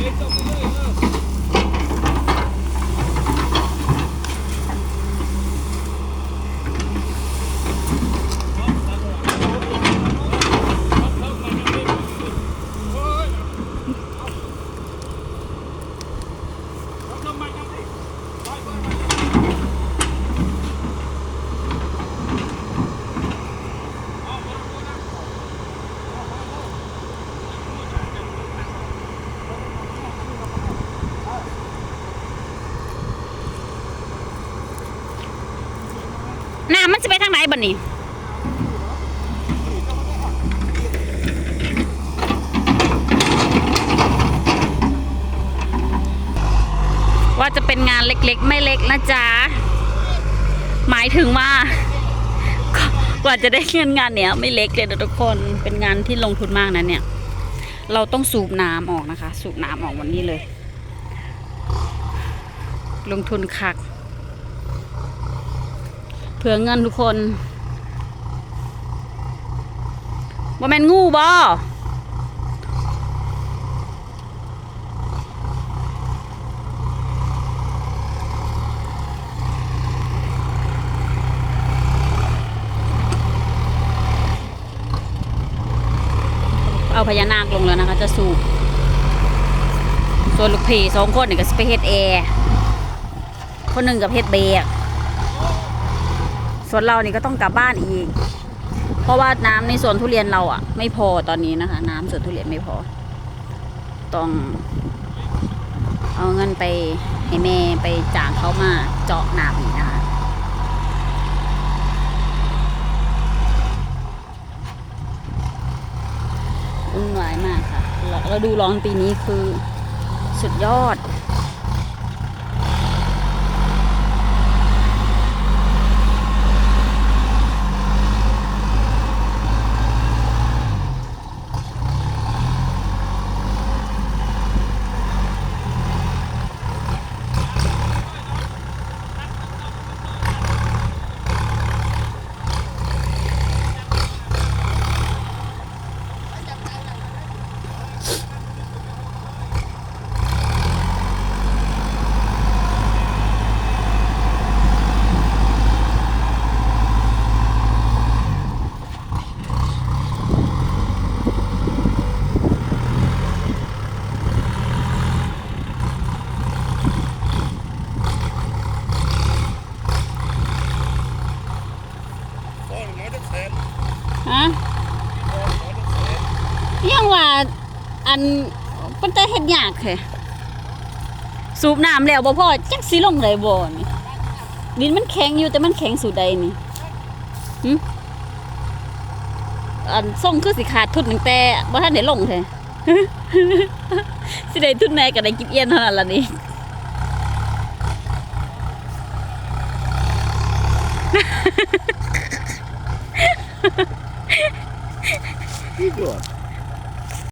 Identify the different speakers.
Speaker 1: น้ำมันนบ่นี่ว่าจะเป็นงานเล็กๆ ไม่เล็กนะจ๊ะ หมายถึงว่ากว่าจะได้เงินงานเนี้ยไม่เล็กเลยนะทุกคนเป็นงานที่ลงทุนมากนะเนี่ย เราต้องสูบน้ำออกนะคะ สูบน้ำออกวันนี้เลย ลงทุนคัก เผื่อเงินทุกคนว่าแมนงูบอเอาพญานาคลงแล้วนะคะจะสูบส่วนลูกพี่สองคนนี่ก็สไปเฮ็ดแอร์คนหนึ่งกับเฮ็ดเบรก ส่วนเรานี่ก็ต้องกลับบ้านอีก เพราะว่าน้ำในสวนทุเรียนเราอะ ไม่พอตอนนี้นะคะ น้ำสวนทุเรียนไม่พอ ต้อง เอาเงินไปให้แม่ไปจ้างเขามาเจาะน้ำอีกนะคะวุ่นวายมากค่ะแล้วแล้วดูร้อนปีนี้คือสุดยอด ฮะยังว่า อันมันจะเฮ็ดยากแค่สูบน้ำแล้วบ่พอจักสิลงได้บ่นี่ดินมันแข็งอยู่แต่มันแข็งสุดใดนี่หึอันส่งคือสิขาดทุนตั้งแต่บ่ทันได้ลงแท้สิได้ทุนแม่ก็ได้กินเอียนเท่านั้นล่ะนี่